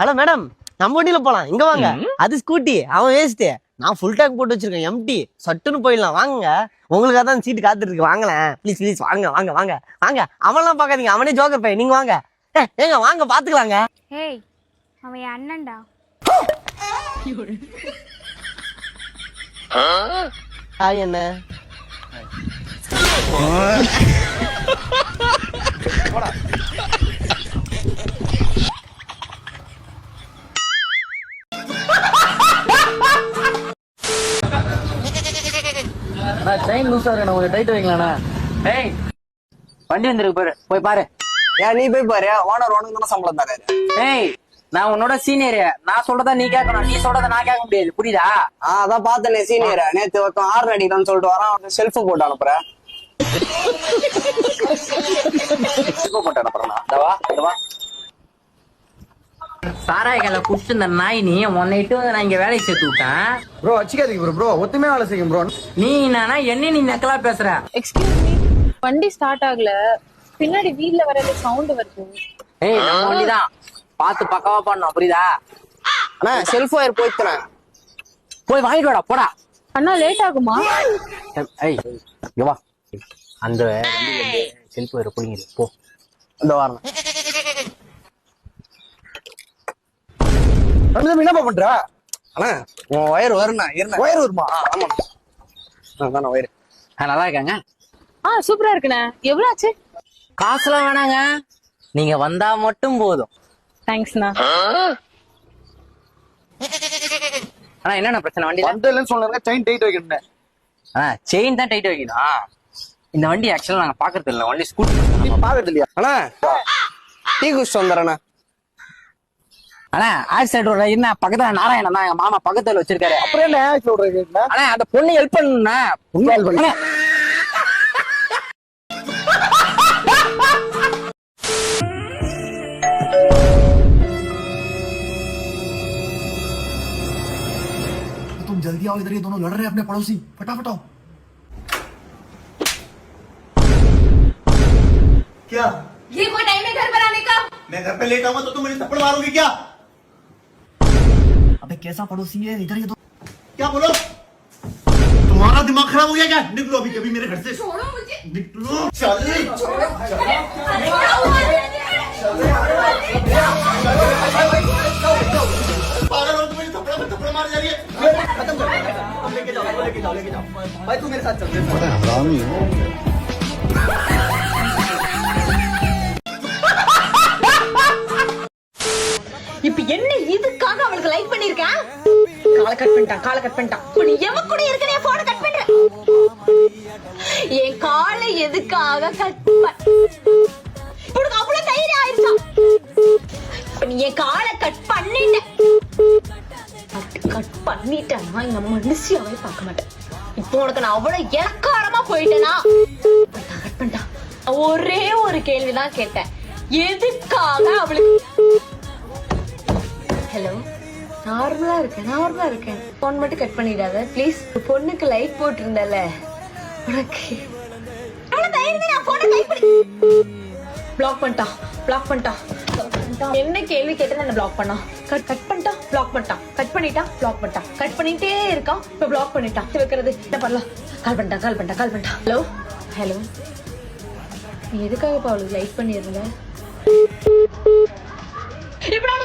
Hello madam. நம்ம வண்டியில போலாம். இங்க வாங்க. அது ஸ்கூட்டி அவன் வேஸ்ட் நான் ஃபுல் டேங்க் போட்டு வச்சிருக்கேன். எம்டி சட்டுன்னு போயிடலாம். வாங்க உங்களுக்காக தான் சீட்டு காத்துட்டு இருக்கு வாங்களேன் ப்ளீஸ் ப்ளீஸ் வாங்க வாங்க வாங்க. வாங்க. அவன்லாம் பார்க்காதீங்க. அவனே ஜோக்கர் பையன். நீங்க வாங்க. ஏங்க வாங்க பாத்துக்கலாங்க. ஏய் அவன் என் அண்ணன்டா. ஹாய் என்ன செயின் லூசா இருக்கு கொஞ்சம் டைட் வைக்கலாண்ணா. ஏய் வண்டி வந்துருக்கு பாரு. போய் பாரு. ஏன் நீ போய் பாரு. ஓனர் உனக்கு தானே சம்பளம் தராரு. ஏய் நான் உன்னோட சீனியர் நான் சொல்றதா நீ கேட்கணும். நீ சொல்றத நான் கேட்க முடியாது. புரியுதா? ஆ அதான் பார்த்தனே சீனியர் நேத்து ஒருத்தன் ஆறு அடிக்கலாம்னு சொல்லிட்டு வரான். அவன் செல்ஃப் போட்டு அனுப்புறேன்? போட்டு அனுப்புறேன் தவா தவா சாராய கல்ல குடிச்சு இந்த நாய் நீ உன்னை இட்டு வந்து நான் இங்க வேலைக்கு சேர்த்து விட்டேன். ப்ரோ அச்சிக்காதீங்க ப்ரோ ப்ரோ ஒத்துமே வேலை செய்யும் ப்ரோ நீ என்னன்னா என்ன நீ நக்கலா பேசுற? எக்ஸ்கியூஸ் மீ வண்டி ஸ்டார்ட் ஆகல. பின்னாடி வீல்ல வர சவுண்ட் வருது. ஏய் நம்ம வண்டிதான். பார்த்து பக்காவா பண்ணணும் புரியுதா? அண்ணா செல்ஃப் ஒயர் போய்த்துறேன் போய் வாங்கிட்டு வாடா போடா. அண்ணா லேட் ஆகுமா? ஏய் இங்க வா. அந்த செல்ஃப் வர புடிங்கிடு போ. இந்த வாரம் தம்பி என்னப்பா பண்ற? அண்ணா உன் ஒயர் வருண்ணா இருண்ணா ஒயர் வருமா? ஆமா அதான ஒயர் நல்லா இருக்காங்க. ஆ சூப்பரா இருக்குண்ணே. எவ்வளவு ஆச்சு? காசுலாம் வேணாங்க. நீங்க வந்தா மட்டும் போதும். தேங்க்ஸ்ண்ணா ஆனா என்னென்ன பிரச்சனை? வண்டியில? வந்ததுலன்னு சொன்னாங்க செயின் டைட் வைக்கணும் ஆ செயின் தான் டைட் வைக்கணும். இந்த வண்டி ஆக்சுவலா நாங்க பாக்குறது இல்ல ஒன்லி ஸ்கூட்டி பாக்குறது இல்லையா அண்ணா டீ குடிச்சிட்டு வந்துடுறேண்ணா. ஆனா ஆக்சிடென்ட் ரோட என்ன பக்கத்துல நாராயணன் தான் எங்க மாமா பக்கத்துல வச்சிருக்காரு அப்புறம் என்ன ஆக்சில் விடுறீங்க ஆனா அந்த பொண்ணு ஹெல்ப் பண்ணுண்ணா பொண்ணு help பண்ணு. அண்ணா, तुम जल्दी आओ इधर ये दोनों लड़ रहे हैं अपने पड़ोसी फटाफट आओ क्या ये कोई टाइम है घर पर आने का मैं घर पे लेट आऊंगा तो तुम मुझे थप्पड़ मारोगे क्या अबे कैसा पड़ोसी है इधर ये दो क्या बोलो तुम्हारा दिमाग खराब हो गया क्या निकलो अभी कभी मेरे घर से छोड़ो मुझे निकलो चल पागल हो तुम मुझे थप्पड़ पे थप्पड़ मार जा रही है खत्म कर अब लेके जाओ लेके जाओ लेके जाओ भाई तू मेरे साथ चल இப்ப என்ன இதுக்காக அவளுக்கு லைக் பண்ணிருக்கேன் கால கட் பண்ணிட்டான் கால கட் பண்ணிட்டான். நீ எவன் கூட இருக்க நீ போன கட் பண்ற என் காலை எதுக்காக கட் உனக்கு அவ்வளவு தைரியம் ஆயிருச்சா? இப்ப நீ என் காலை கட் பண்ணிட்ட. கட் பண்ணிட்டேன்னா இந்த அவளை பார்க்க மாட்டேன். இப்போ உனக்கு நான் அவ்வளவு இலக்காரமா போயிட்டேனா? கட் பண்ணிட்டான். ஒரே ஒரு கேள்விதான் கேட்டேன். எதுக்காக அவளுக்கு ஹலோ. நார்மலாக இருக்கேன் நார்மலாக இருக்கேன். ஃபோன் மட்டும் கட் பண்ணிடாத ப்ளீஸ் பொண்ணுக்கு லைட் போட்டிருந்தல உனக்கு. அவ்வளவு தைரியம் தான் நான் போனை பிளாக் பண்ணிட்டான் பிளாக் பண்ணிட்டான் என்ன கேள்வி கேட்டா என்ன பிளாக் பண்ணான் கட் கட் பண்ணிட்டான் பிளாக் பண்ணிட்டான் கட் பண்ணிட்டான் பிளாக் பண்ணிட்டான் கட் பண்ணிட்டே இருக்கான் இப்போ பிளாக் பண்ணிட்டான் இது வைக்கிறது. என்ன பண்ணலாம்? கால் பண்ணிட்டான் கால் பண்ணிட்டான் கால் பண்ணிட்டான் ஹலோ ஹலோ நீ எதுக்காகப்பா அவளுக்கு லைக் பண்ணிருந்த இப்ப நான்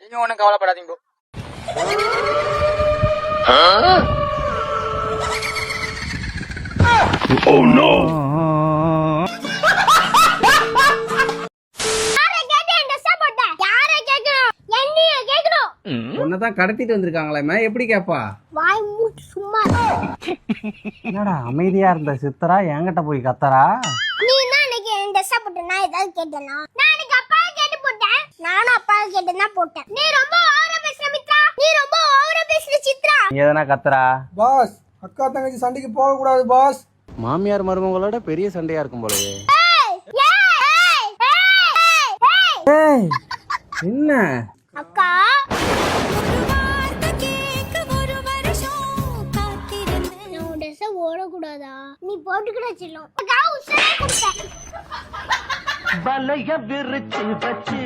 நீங்க ஒண்ணும் கவலைப்படாதீங்க bro. தான் கடத்திட்டு வந்திருக்காங்களேம்மா எப்படி கேப்பா? வாய் மூட்டு சும்மா என்னடா அமைதியா இருந்த சித்தரா? என்கிட்ட போய் கத்தரா நீ தான் இன்னைக்கு என் ட்ரெஸ்ஸா போட்ட நான் ஏதாவது கேட்டேனா? நான் எனக்கு அப்பாவை கேட்டு போட்டேன். நானும் அப்பாவை கேட்டு தான் போட்டேன். நீ ரொம்ப ஓவரா பேசுற மித்ரா. நீ ரொம்ப ஓவரா பேசுற சித்ரா. நீ எதனா கத்துறா? பாஸ் அக்கா தங்கச்சி சண்டைக்கு போக கூடாது பாஸ். மாமியார் மருமகளோட பெரிய சண்டையா இருக்கும் போலயே. ஏய், ஏய், ஏய், ஏய். ஏய் என்ன? அக்கா ஓடக்கூடாதா நீ போட்டுக்கிட செல்லும் வலைய விரிச்சு வச்சு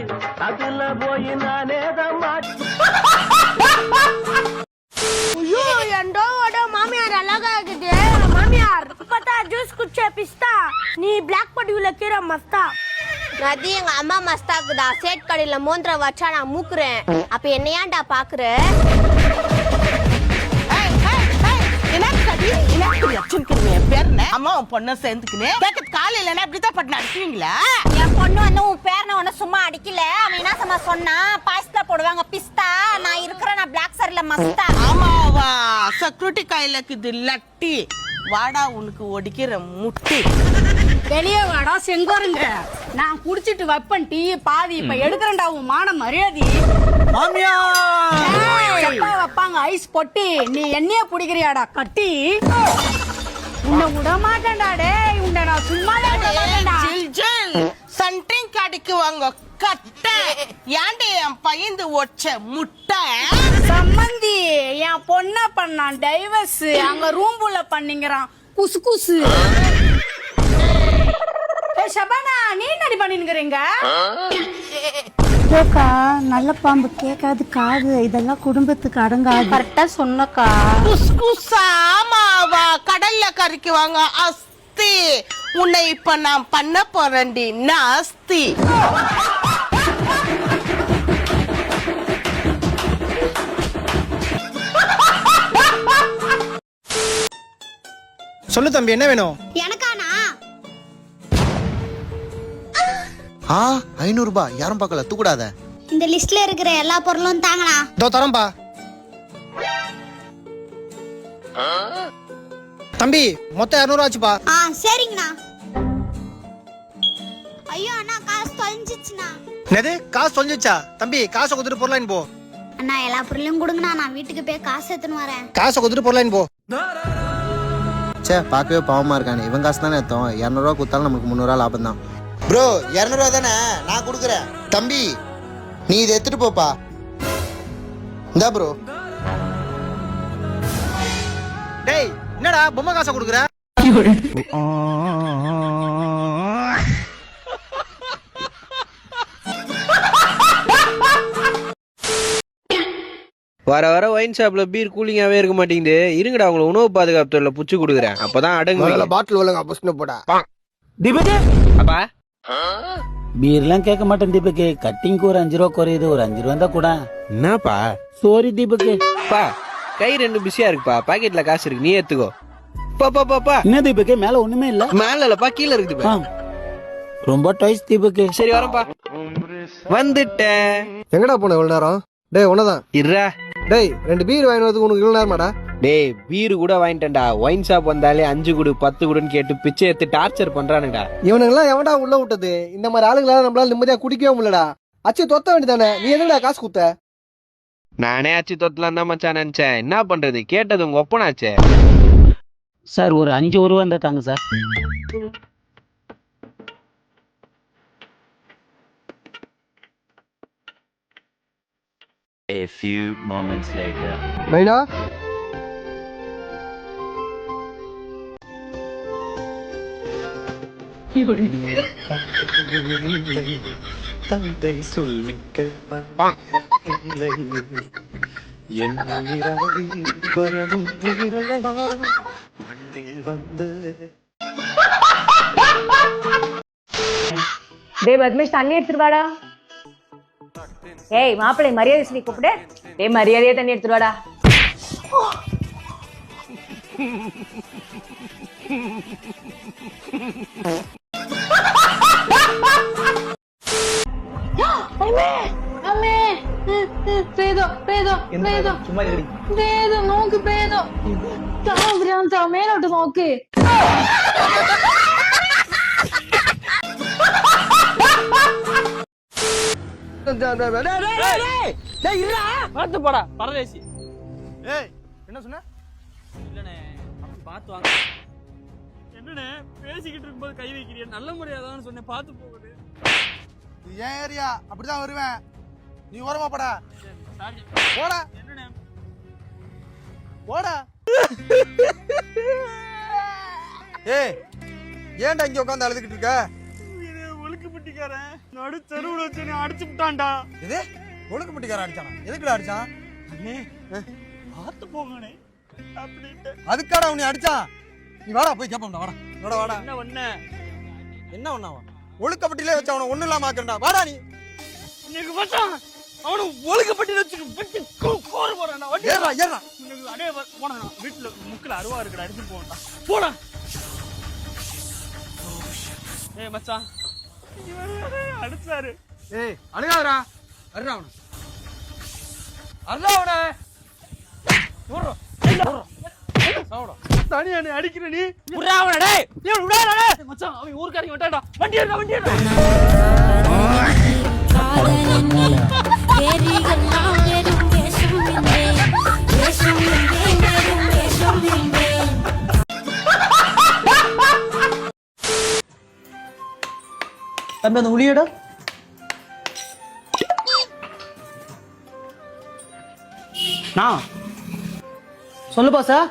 அதுல போய் நானே தான் ஐயோ என் மாமியார் அழகா இருக்குது. மாமியார் ஜூஸ் குடிச்ச பிஸ்தா. நீ பிளாக் படிவுல கீரை மஸ்தா. நதி எங்க அம்மா மஸ்தாக்குதா சேட் கடையில மோந்திர வச்சா நான் மூக்குறேன். அப்ப என்ன ஏன்டா பாக்குற அம்மா உன் பொண்ணை சேர்ந்துக்கினேன். கேட்க காலையில இல்லைன்னா இப்படித்தான் பட்டு அடிக்குவீங்களா என் பொண்ணு வந்து உன் பேரனை ஒண்ணு சும்மா அடிக்கல. அவன் என்ன சும்மா சொன்னா? பாஸ்தா போடுவாங்க பிஸ்தா. நான் இருக்கிறேன் நான் பிளாக் சாரில மஸ்தா ஆமாவா? செக்யூரிட்டி கையில இருக்குது லட்டி. வாடா உனக்கு ஒடிக்கிற முட்டி. வெளியே வாடா செங்கோருங்க. நான் குடிச்சிட்டு வைப்பேன் டீ பாதி இப்ப எடுக்கிறேன்டா உன் மான மரியாதை. செப்பா வைப்பாங்க ஐஸ் பொட்டி? நீ என்னைய பிடிக்கிறியாடா கட்டி? உன்னை விட மாட்டேன்டா டேய் உன்னை நான் சும்மா சன்ட்ரிங் கடைக்கு வாங்க கட்டை. ஏன்டி என் பையந்து ஒச்ச முட்டை? சம்மந்தி என் பொண்ண பண்ணான் டைவர்ஸ் அங்க ரூம்புல பண்ணிங்கிறான். குசு குசு. ஷபானா நீ என்னடி பண்ணிருக்கிறீங்க கேக்கா நல்ல பாம்பு கேட்காது காது. இதெல்லாம் குடும்பத்துக்கு அடங்காது. கரெக்டா சொன்னக்கா. குஸ்குசா ஆமாவா? கடல்ல கறிக்கு வாங்க அஸ்தி. உன்னை இப்ப நான் பண்ண போறேன்டி நாஸ்தி. சொல்லு தம்பி என்ன வேணும்? ஆ ஐநூறு ரூபாய் யாரும் பார்க்கல. தூக்கூடாத. இந்த லிஸ்ட்ல இருக்கிற எல்லா பொருளும் தாங்கண்ணா இதோ தரம்பா. தம்பி மொத்தம் இரநூறுவா ஆச்சுப்பா. ஆ சரிங்கண்ணா. ஐயோ அண்ணா காசு தொலைஞ்சிச்சுண்ணா என்னது? காசு தொலைஞ்சிச்சா தம்பி காசை கொடுத்துட்டு பொருளாயின் போ. அண்ணா எல்லா பொருளையும் கொடுங்கண்ணா. நான் வீட்டுக்கு போய் காசு எடுத்துன்னு வரேன். காசை கொடுத்துட்டு பொருளாயின் போ. சே பார்க்கவே பாவமா இருக்கானே. இவன் காசு தானே எடுத்தோம். இரநூறுவா கொடுத்தாலும் நமக்கு முந்நூறுவா லாபம் தான் ப்ரோ இரநூறுவா தானே? நான் கொடுக்குறேன். தம்பி நீ இதை எடுத்துட்டு போப்பா. இந்தா ப்ரோ டேய் என்னடா பொம்மை காசை கொடுக்குற? வர வர ஒயின் ஷாப்ல பீர் கூலிங்காவே இருக்க மாட்டேங்குது. இருங்கடா உங்களை உணவு பாதுகாப்பு துறையில புச்சு கொடுக்குறேன். அப்பதான் அடங்கு பாட்டில் ஒழுங்கா புஷ்னு போடா. அப்பா. பீர்லாம் கேட்க மாட்டேன் தீபக்கு. கட்டிங்க்கு ஒரு அஞ்சு ரூபா குறையுது ஒரு அஞ்சு ரூபா தான் கூட. என்னப்பா? சோரி தீபக்கு. பா கை ரெண்டு பிஸியா இருக்குப்பா. பாக்கெட்ல காசு இருக்கு நீ எடுத்துக்கோ பா பா பா பா. என்ன தீபக்கு மேல ஒண்ணுமே இல்ல? மேல இல்லப்பா கீழ இருக்குதுப்பா ரொம்ப டாய்ஸ் தீபக்கு. சரி வரேன்ப்பா. வந்துட்டேன். எங்கடா போன இவ்வளவு நேரம்? டேய் உன்னதான் இருடா. டேய் ரெண்டு பீர் வாங்கி வரதுக்கு உனக்கு இவ்வளவு நேரமாடா? டேய் பீரு கூட வாங்கிட்டேன்டா. ஒயின் ஷாப் வந்தாலே அஞ்சு குடு பத்து குடுன்னு கேட்டு பிச்சை எடுத்து டார்ச்சர் பண்றானுடா இவனுங்கெல்லாம் எவன்டா உள்ள விட்டது? இந்த மாதிரி ஆளுங்களால நம்மளால நிம்மதியா குடிக்கவே முடியலடா. அச்சு தொத்த வேண்டியதானே? நீ எதுடா காசு குத்த நானே அச்சு தொத்தலாம் தான் மச்சான் நினைச்சேன். என்ன பண்றது? கேட்டது உங்க ஒப்பனாச்சே. சார் ஒரு அஞ்சு ரூபா இருந்தா தாங்க sir. மைனா டேய் பத்மேஷ் தண்ணி எடுத்துட்டு வாடா ஏய் மாப்பிள்ளை மரியாதை சொல்லி கூப்பிடு டேய் மரியாதையே தண்ணி எடுத்துட்டு வாடா அம்மே பேதோ പ്രേതം പ്രേതം പ്രേതം നോക്ക് പ്രേതം ഭ്രാന്ത മേലോട്ട് നോക്ക് பார்த்து போடா. பரதேசி. ஏய் என்ன சொன்ன? அப்படி பார்த்து வாங்க. என்னண்ணே பேசிக்கிட்டு இருக்கும்போது கை வைக்கிறீங்க நல்ல முறையாதான் சொன்னேன். பார்த்து போகுது இது என் ஏரியா அப்படிதான் வருவேன். நீ ஓரமா போடா. போடா. என்னண்ணே? போடா. ஏய் ஏன்டா இங்க உட்காந்து அழுதுகிட்டு இருக்க? இது ஒழுக்குப்பட்டிக்காரன். நடு தெருவுல வச்சு நீ அடிச்சு விட்டான்டா. இது ஒழுக்கு பட்டிக்கார அடிச்சானா? எதுக்குடா அடிச்சான்? அண்ணே பார்த்து போங்கண்ணே அப்படின்ட்டு. அதுக்காடா உன்னை அடிச்சான்? நீ வாடா போய் கேப்போம்டா வாடா. வாடா வாடா? என்ன பண்ண என்ன ஒண்ணாவா ஒழுக்கப்பட்டிலே வச்சு அவனை ஒண்ணு இல்லாம ஆக்குறா வாடா நீ. இன்னைக்கு மச்சான் அவனு ஒழுக்கப்பட்டி வச்சு வெட்டி கோர வண்டி ஏறா ஏறா. இன்னைக்கு அடே போனா வீட்டுல முக்கில் அருவா இருக்குடா எடுத்து போகண்டா போடா. ஏய் மச்சான். அடிச்சாரு. ஏய் அவனை. அருடா அவனை. தனியா நீ அடிக்கிற நீ. விட்றா அவனை டேய். விடாதடா டேய். மச்சான் அவன் ஊர்க்காரங்க விட்டாடா வண்டி எடுடா வண்டி எடுடா. தம்பி அந்த உளியடா. நான் சொல்லுப்பா சார்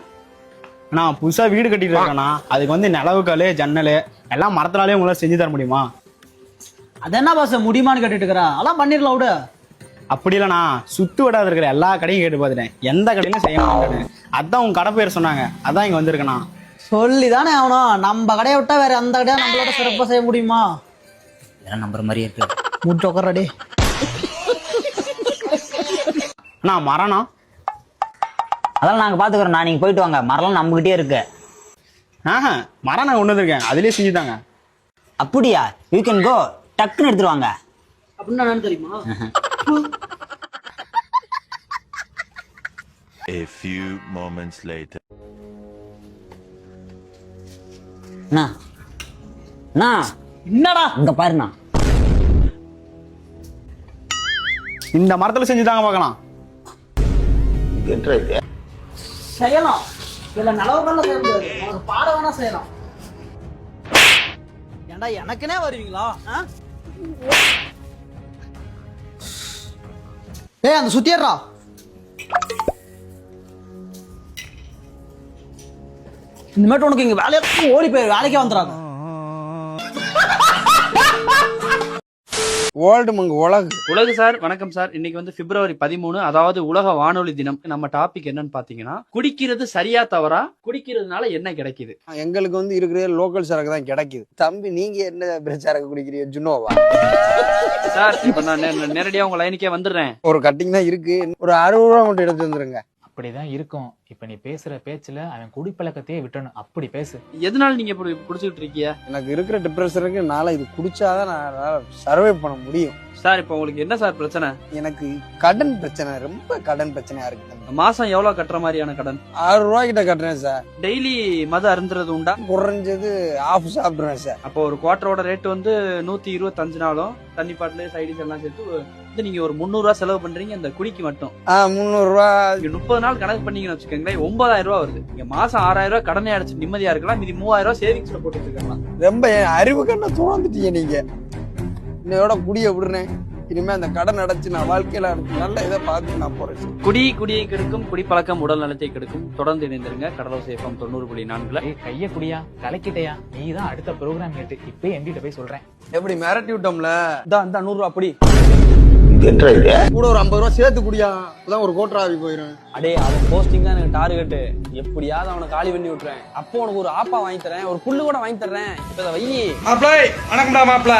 நான் புதுசா வீடு கட்டிட்டு இருக்கேண்ணா அதுக்கு வந்து நிலவுக்கல் ஜன்னல் எல்லாம் மரத்தினாலே உங்களால செஞ்சு தர முடியுமா? அது என்ன பாச முடியுமான்னு கேட்டுட்டு இருக்கிறேன் அதெல்லாம் பண்ணிடலாம் விடு. அப்படி இல்லைண்ணா. சுத்து விடாத இருக்கிற எல்லா கடையும் கேட்டு பார்த்துட்டேன். எந்த கடையிலும் செய்ய மாட்டேன்னு. அதான் உங்க கடை பேர் சொன்னாங்க. அதான் இங்க வந்திருக்கேண்ணா. சொல்லி தானே ஆகணும். நம்ம கடையை விட்டா வேற எந்த கடையா நம்மளோட சிறப்பாக செய்ய முடியுமா? நம்பர் மாதிரி இருக்கு. மூட்டு உட்காரடி அண்ணா மரணா அதெல்லாம் நாங்க பாத்துக்கிறோம். நான் நீங்க போயிட்டு வாங்க. மரம் நம்மகிட்டே இருக்கு. ஆஹா மரம் நான் கொண்டு வந்திருக்கேன். அதுலயே செஞ்சுதாங்க. அப்படியா? யூ கேன் கோ டக்குன்னு எடுத்துருவாங்க அப்படின்னா என்னன்னு தெரியுமா? A few moments later. அண்ணா. அண்ணா. என்னடா? இங்க பாருண்ணா. இந்த மரத்துல செஞ்சுதாங்க பார்க்கலாம். செய்யலாம். இதுல நிலவு செய்ய முடியாது. உனக்கு பாட வேணா செய்யலாம். ஏன்டா எனக்குனே வருவீங்களா? ஏய் அந்த சுத்தியறா. இனிமேட்டு உனக்கு இங்க வேலையை ஓடி போய் வேலைக்கே வந்துடாங்க ஓல்டு மங்க உலகு. உலகு சார் வணக்கம் சார். இன்னைக்கு வந்து பிப்ரவரி பதிமூணு. அதாவது உலக வானொலி தினம். நம்ம டாபிக் என்னன்னு பாத்தீங்கன்னா குடிக்கிறது சரியா தவறா? குடிக்கிறதுனால என்ன கிடைக்குது? எங்களுக்கு வந்து இருக்கிற லோக்கல் சரக்கு தான் கிடைக்குது. தம்பி நீங்க என்ன சரக்கு குடிக்கிறீங்க? ஜுனோவா சார் இப்ப நான் நேரடியா உங்க லைனுக்கே வந்துடுறேன். ஒரு கட்டிங் தான் இருக்கு. ஒரு அறுபது ரூபா மட்டும் எடுத்து வந்துருங்க அப்படிதான் இருக்கும். இப்ப நீ பேசுற பேச்சுல அவன் குடிப்பழக்கத்தையே விட்டணும் அப்படி பேசு. எதனால நீங்க இப்படி குடிச்சுக்கிட்டு இருக்கீங்க? எனக்கு இருக்கிற டிப்ரெஷனுக்கு நாளை இது குடிச்சாதான் நான் சர்வை பண்ண முடியும். சார் இப்போ உங்களுக்கு என்ன சார் பிரச்சனை? எனக்கு கடன் பிரச்சனை ரொம்ப கடன் பிரச்சனையா இருக்கு. மாசம் எவ்வளவு கட்டுற மாதிரியான கடன்? ஆறு ரூபாய் கிட்ட கட்டுறேன் சார். டெய்லி மது அருந்துறது உண்டா? குறைஞ்சது ஆஃப் சாப்பிடுறேன் சார். அப்போ ஒரு குவார்டரோட ரேட் வந்து நூத்தி இருபத்தஞ்சு நாளும் தண்ணி பாட்டில் சைடிஸ் எல்லாம் சேர்த்து வந்து நீங்க ஒரு முந்நூறு ரூபா செலவு பண்றீங்க அந்த குடிக்கு மட்டும். ஆ முந்நூறு ரூபா நீங்க முப்பது நாள் கணக்கு பண்ணீங்கன்னு வச்சுக்கோங்களேன் ஒன்பதாயிரம் ரூபா வருது. நீங்க மாசம் ஆறாயிரம் ரூபாய் கடனை அடைச்சு நிம்மதியா இருக்கலாம் மீதி மூவாயிரம் ரூபாய் சேவிங்ஸ்ல போட்டு வச்சுக்கலாம் ரொம்ப அறிவு கண்ண தோணுந்துட்டீங்க நீங்க. இன்னையோட குடிய விடுறேன். இனிமே அந்த கடன் அடைச்சு நான் வாழ்க்கையில நல்ல இதை பார்த்து நான் போறேன் சார். குடி குடியை கெடுக்கும் குடிப்பழக்கம் உடல் நலத்தை கெடுக்கும். தொடர்ந்து இணைந்திருங்க. கடலோசை எஃப்எம் தொண்ணூறு புள்ளி நான்குல. கைய குடியா? கலக்கிட்டயா நீ தான் அடுத்த ப்ரோக்ராம் கேட்டு இப்பயே எம்பிட்ட போய் சொல்றேன். எப்படி மிரட்டி விட்டோம்ல? இதான் இந்த நூறு ரூபா அப்படி கூட ஒரு ஐம்பது ரூபா சேர்த்து குடியா. அப்பதான் ஒரு கோட்டராவி போயிடும் அடே அவன் போஸ்டிங் தான் எனக்கு டார்கெட் எப்படியாவது அவனை காலி பண்ணி விட்டுறேன். அப்போ உனக்கு ஒரு ஆப்பா வாங்கி தரேன். ஒரு புல்லு கூட வாங்கி தர்றேன். இப்ப இதை வை. மாப்பிள வணக்கம்டா